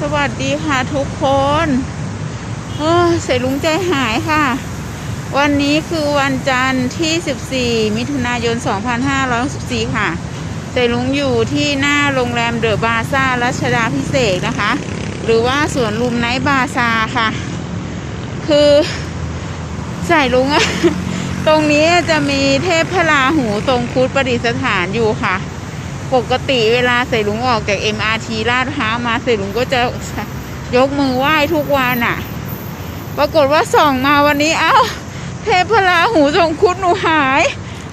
สวัสดีค่ะทุกคนเออใส่ลุงใจหายค่ะ วันนี้คือวันจันทร์ที่ 14 มิถุนายน 2564 ค่ะใส่ลุงอยู่ที่หน้าโรงแรมเดอะบาซ่ารัชดาพิเศษนะคะ หรือว่าสวนลุมไนท์บาซาค่ะ คือใส่ลุงอะตรงนี้จะมีเทพพระราหูทรงครุดประดิษฐานอยู่ค่ะ ปกติเวลาใส่ลุงออกจาก MRT ลาดพร้าวมาใส่ลุงก็จะยกมือไหว้ทุกวันอะปรากฏว่าส่องมาวันนี้เอ้า เทพพระราหูทรงคุดหนูหาย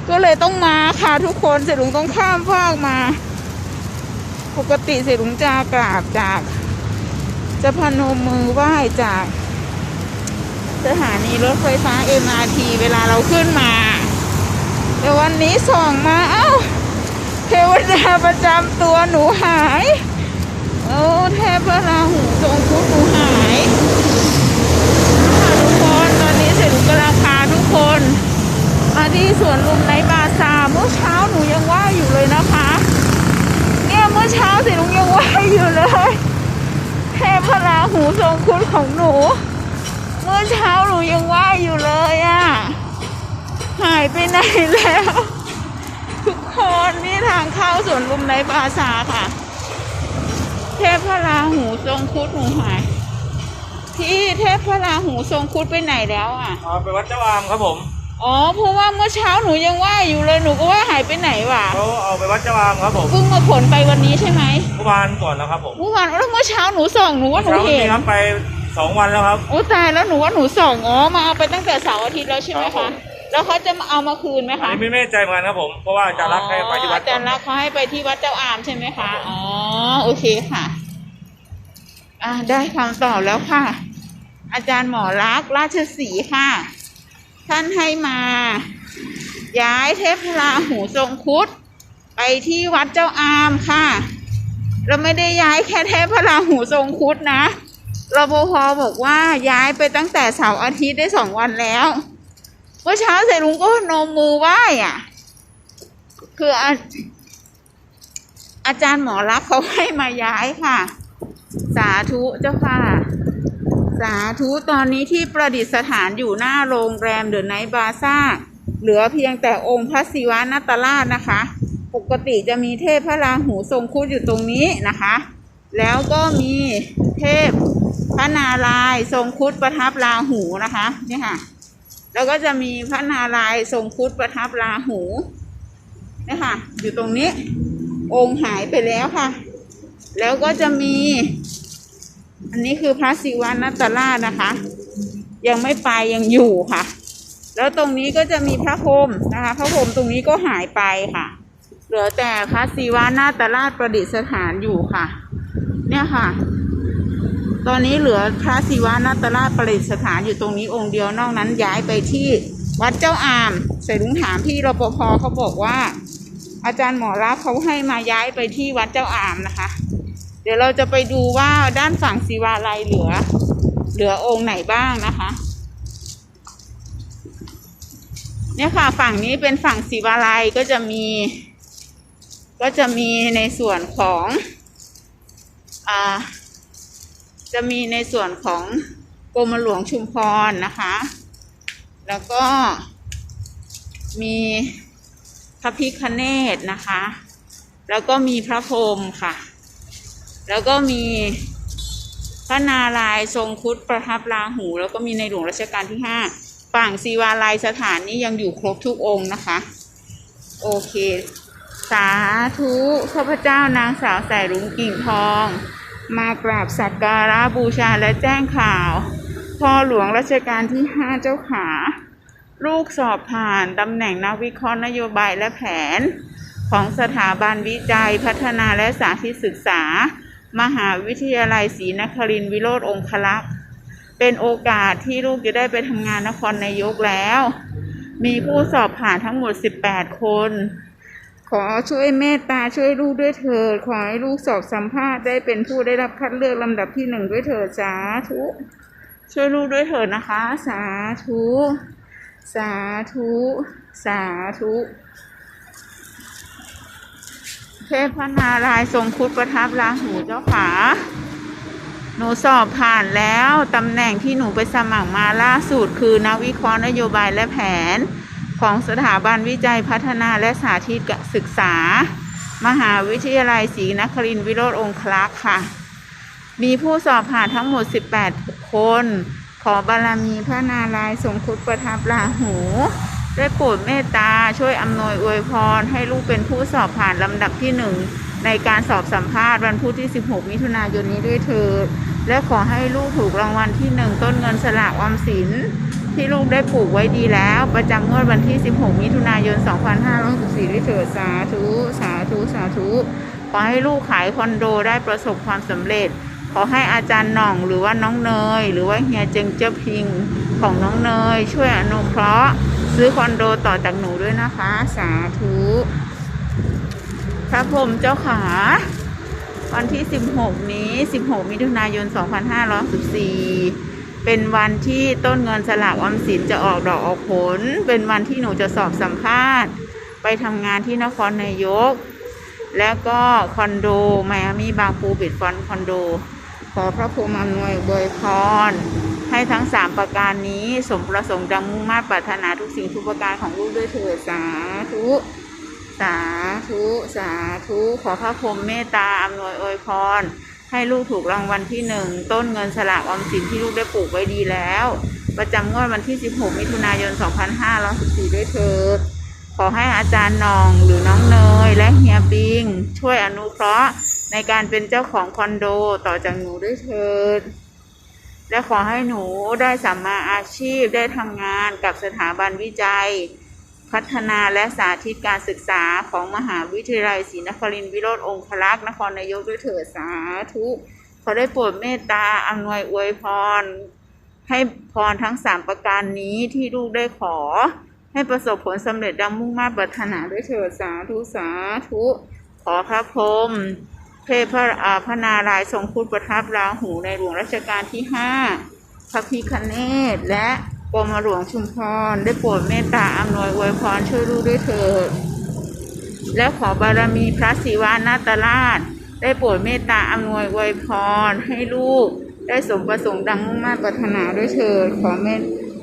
ก็เลยต้องมาค่ะทุกคนเสร็จลุงต้องข้ามฟากมา ปกติเสร็จลุงจะกราบจาก จะพนมมือไหว้จาก สถานีรถไฟฟ้า MRT เวลาเราขึ้นมา แต่วันนี้ส่องมาเอ้า ทวดาประจำตัวหนูหาย โอ้เทพพระราหูทรงครุฑหนูหายทุกคนตอนนี้เสร็จกำลังพาทุกคน มาที่สวนลุมในบาซาเมื่อเช้าหนูยังว่าอยู่เลยนะคะ เนี่ยเมื่อเช้าเสร็จหนูยังว่าอยู่เลยเทพพระราหูทรงครุฑของหนู เมื่อเช้าหนูยังว่าอยู่เลยอะ่ะหายไปไหนแล้วางเข้าสวนลุมในบาซาร์ค่ะ เทพพระราหูทรงครุฑหนูหายพี่เทพพระราหูทรงครุฑไปไหนแล้วอะเอาไปวัดเจ้าอามครับผม อ๋อเพราะว่าเมื่อเช้าหนูยังว่าอยู่เลยหนูก็ว่าหายไปไหนวะเขาเอาไปวัดเจ้าอามครับผมเพิ่งมาขนไปวันนี้ใช่ไหมเมื่อวานก่อนแล้วครับผมเมื่อวานแล้วเมื่อเช้าหนูส่องหนูว่าหนูเช้าเห็นี้นครับไปสองวันแล้วครับ โอ้ตายแล้วหนูว่าหนูส่องอ๋อมาเอาไปตั้งแต่เสาร์อาทิตย์แล้วใช่ไหมครัคะบผม แล้วเขาจะมาเอามาคืนไหมอันคะนี้ไม่แน่ใจเหมือนกันครับผม เพราะว่าอาจารย์รักให้ไปที่วัดอาจารย์รักเขาให้ไปที่วัดเจ้าอามใช่ไหมคะ อ๋อ โอเคค่ะ อ่าได้คำตอบแล้วค่ะ อาจารย์หมอรักษณ์ราชสีห์ค่ะ ท่านให้มา ย้ายเทพราหูทรงครุดไปที่วัดเจ้าอามค่ะ เราไม่ได้ย้ายแค่เทพราหูทรงครุดนะรปภบอกว่าย้ายไปตั้งแต่เสาร์อาทิตย์ได้สองวันแล้ว เมื่อเช้าเสร็จลุงก็นมมือไหว้อะ คืออาอาจารย์หมอรักเขาให้มาย้ายค่ะ สาธุเจ้าค่ะ สาธุตอนนี้ที่ประดิษฐานอยู่หน้าโรงแรมเดอะไนท์บาซ่า เหลือเพียงแต่องค์พระศิวะนาตราชนะคะ ปกติจะมีเทพพระราหูทรงครุฑอยู่ตรงนี้นะคะ แล้วก็มีเทพพระนารายณ์ทรงครุฑประทับราหูนะคะ นี่ค่ะ แล้วก็จะมีพระนารายณ์ทรงครุฑประทับราหูนี่ค่ะอยู่ตรงนี้ องค์หายไปแล้วค่ะ แล้วก็จะมี อันนี้คือพระศิวานัตราชนะคะ ยังไม่ไปยังอยู่ค่ะ แล้วตรงนี้ก็จะมีพระพรหมนะคะ พระพรหมตรงนี้ก็หายไปค่ะ เหลือแต่พระศิวานาตราชประดิษฐานอยู่ค่ะ เนี่ยค่ะ ตอนนี้เหลือพระศิวานาตราชประดิษฐานอยู่ตรงนี้องค์เดียวนอกนั้นย้ายไปที่วัดเจ้าอามใส่ลุงถามพี่รปภเขาบอกว่า อาจารย์หมอรักเขาให้มาย้ายไปที่วัดเจ้าอามนะคะ เดี๋ยวเราจะไปดูว่าด้านฝั่งศิวาลัยเหลือ เหลือองค์ไหนบ้างนะคะ เนี่ยค่ะฝั่งนี้เป็นฝั่งศิวาลัยก็จะมี ก็จะมีในส่วนของอ่า จะมีในส่วนของกรมหลวงชุมพรนะคะ แล้วก็มีพระพิคเนตนะคะ แล้วก็มีพระพรหมค่ะ แล้วก็มีพระนารายทรงครุฑประทับราหู แล้วก็มีในหลวงรัชกาลที่ห้าฝั่งศิวาลัยสถานนี้ยังอยู่ครบทุกองค์นะคะ โอเค สาธุข้าพเจ้านางสาวสายรุ้งกิ่งทอง มากราบสักการะบูชาและแจ้งข่าว พ่อหลวงรัชกาลที่ห้าเจ้าขา ลูกสอบผ่านตำแหน่งนักวิเคราะห์นโยบายและแผน ของสถาบันวิจัยพัฒนาและสาธิตศึกษา มหาวิทยาลัยศรีนครินทร์วิโรธองคลักษ์เป็นโอกาสที่ลูกจะได้ไปทำงานนครนายกแล้ว มีผู้สอบผ่านทั้งหมด 18 คน ขอช่วยเมตตาช่วยลูกด้วยเถิดขอให้ลูกสอบสัมภาษณ์ได้เป็นผู้ได้รับคัดเลือกลำดับที่หนึ่งด้วยเถิดสาธุช่วยลูกด้วยเถิดนะคะ สาธุ สาธุ สาธุเทพนารายทรงคุดประทับราหูเจ้าขาหนูสอบผ่านแล้วตำแหน่งที่หนูไปสมัครมาล่าสุดคือนักวิเคราะห์นโยบายและแผน ของสถาบันวิจัยพัฒนาและสาธิตศึกษา มหาวิทยาลัยศรีนครินทรวิโรธองคลักษ์ค่ะ มีผู้สอบผ่านทั้งหมด 18 คน ขอบารมีพระนารายณ์ทรงครุดประทับราหูได้โปรดเมตตาช่วยอำนวยอวยพร ให้ลูกเป็นผู้สอบผ่านลำดับที่หนึ่งในการสอบสัมภาษณ์วันพุธที่ 16 มิถุนายนนี้ด้วยเถิดและขอให้ลูกถูกรางวัลที่หนึ่งต้นเงินสลากออมสิน ที่ลูกได้ปลูกไว้ดีแล้ว ประจำงวดวันที่ 16 มิถุนายน 2564ด้วยเถิดสาธุ สาธุ สาธุ ขอให้ลูกขายคอนโดได้ประสบความสำเร็จ ขอให้อาจารย์หน่องหรือว่าน้องเนย หรือว่าเฮียเจงเจ้าพิงของน้องเนย ช่วยอนุเคราะห์ ซื้อคอนโดต่อจากหนูด้วยนะคะ สาธุพระพรหมเจ้าขาวันที่ 16 นี้ 16 มิถุนายน 2514 เป็นวันที่ต้นเงินสลากออมสินจะออกดอกออกผล เป็นวันที่หนูจะสอบสัมภาษณ์ ไปทำงานที่นครนายก แล้วก็คอนโดไมอามีบางปูบิดฟอนคอนโด ขอพระภูมิอำนวยบวยพร ให้ทั้งสามประการนี้สมประสงค์ดังมุ่งมา่ปรารถนาทุกสิ่งทุกประการของลูกด้วยเถิดสาธุสาธุ สาธุ ขอพระพรหมเมตตาอำนวยอวยพร ให้ลูกถูกรางวัลที่หนึ่งต้นเงินสลากออมสินที่ลูกได้ปลูกไว้ดีแล้ว ประจำงวดวันที่ 16 มิถุนายน 2514ด้วยเถิดขอให้อาจารย์นองหรือน้องเนยและเฮียปิง ช่วยอนุเคราะห์ในการเป็นเจ้าของคอนโดต่อจากหนูด้วยเถิด และขอให้หนูได้สัมมาอาชีพได้ทำงานกับสถาบันวิจัย พัฒนาและสาธิตการศึกษาของมหาวิทยาลัยศรีนครินทรวิโรธองคลักษ์นครนายกด้วยเถิดสาธุขอได้โปรดเมตตาอำนวยอวยพร ให้พรทั้งสามประการนี้ที่ลูกได้ขอ ให้ประสบผลสำเร็จดังมุ่งมา่ปรารถนาด้วยเถิดสาธุสาธุขอพระพรหมเทพพระอาพระนารายทรงพุทธประทับราหูในหลวงรัชกาลที่ห้าพระพิคเนศและ กรมหลวงชุมพรได้โปรดเมตตาอำนวยอวยพรช่วยลูกด้วยเถิด และขอบารมีพระศิวานาตราช ได้โปรดเมตตาอำนวยอวยพรให้ลูก ได้สมประสงค์ดังมุ่งมา่ปรารถนาด้วยเถิด ขอเมต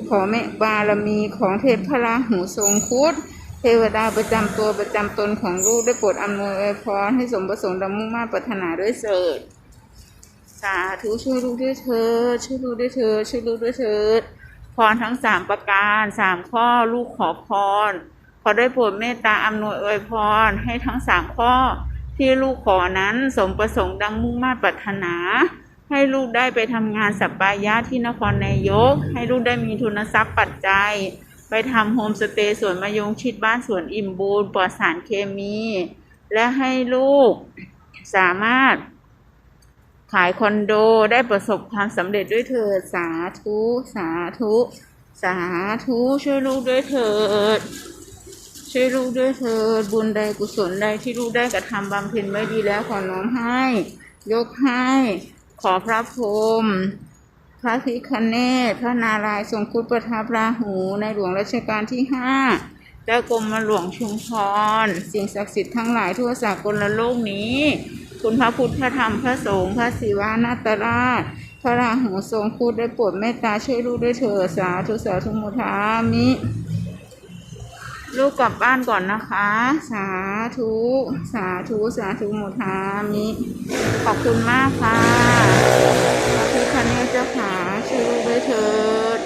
ขอเมตบารมีของเทพพระราหูทรงคุดเทวดาประจำตัวประจำตนของลูกได้โปรดอำนวยอวยพรให้สมประสงค์ดังมุ่งมา่ปรารถนาด้วยเถิดสาธุช่วยลูกด้วยเถิดช่วยลูกด้วยเถิดช่วยลูกด้วยเถิด รทั้งสามประการสามข้อลูกขอพร ขอได้โปรดเมตตาอำนวยอวยพรให้ทั้งสามข้อ ที่ลูกขอนั้นสมประสงค์ดังมุ่งมา่ปรารถนา ให้ลูกได้ไปทำงานสัปปายะที่นครนายก ให้ลูกได้มีทุนทรัพย์ปัจจัย ไปทำโฮมสเตย์สวนมะยงชิดบ้านสวนอิ่มบูรณ์ปลอดสารเคมี และให้ลูกสามารถ ขายคอนโดได้ประสบความสำเร็จด้วยเถิดสาธุสาธุ สาธุช่วยลูกด้วยเถิดช่วยลูกด้วยเถิดบุญใดกุศลใดที่ลูกได้กระทำบำเพ็ญไว้ดีแล้วขอน้อมให้ ยกให้ ขอพระพรหมพระพิคเนศพระนารายณ์ทรงคุดประทับราหูในหลวงรัชกาลที่ห้าและกรมหลวงชุมพรสิ่งศักดิ์สิทธิ์ทั้งหลายทั่วสากลโลกนี้ คุณพระพุทธพระธรรมพระสงฆ์พระศิวานาตราช พระราหูทรงพูดได้โปรดเมตตาช่วยลูกด้วยเถิดสาธุสาธุมุทามิลูกกลับบ้านก่อนนะคะ สาธุ สาธุ สาธุหมดทามิขอบคุณมากค่ะพระพิคเนตเจ้าขาช่วยลูกด้วยเถิด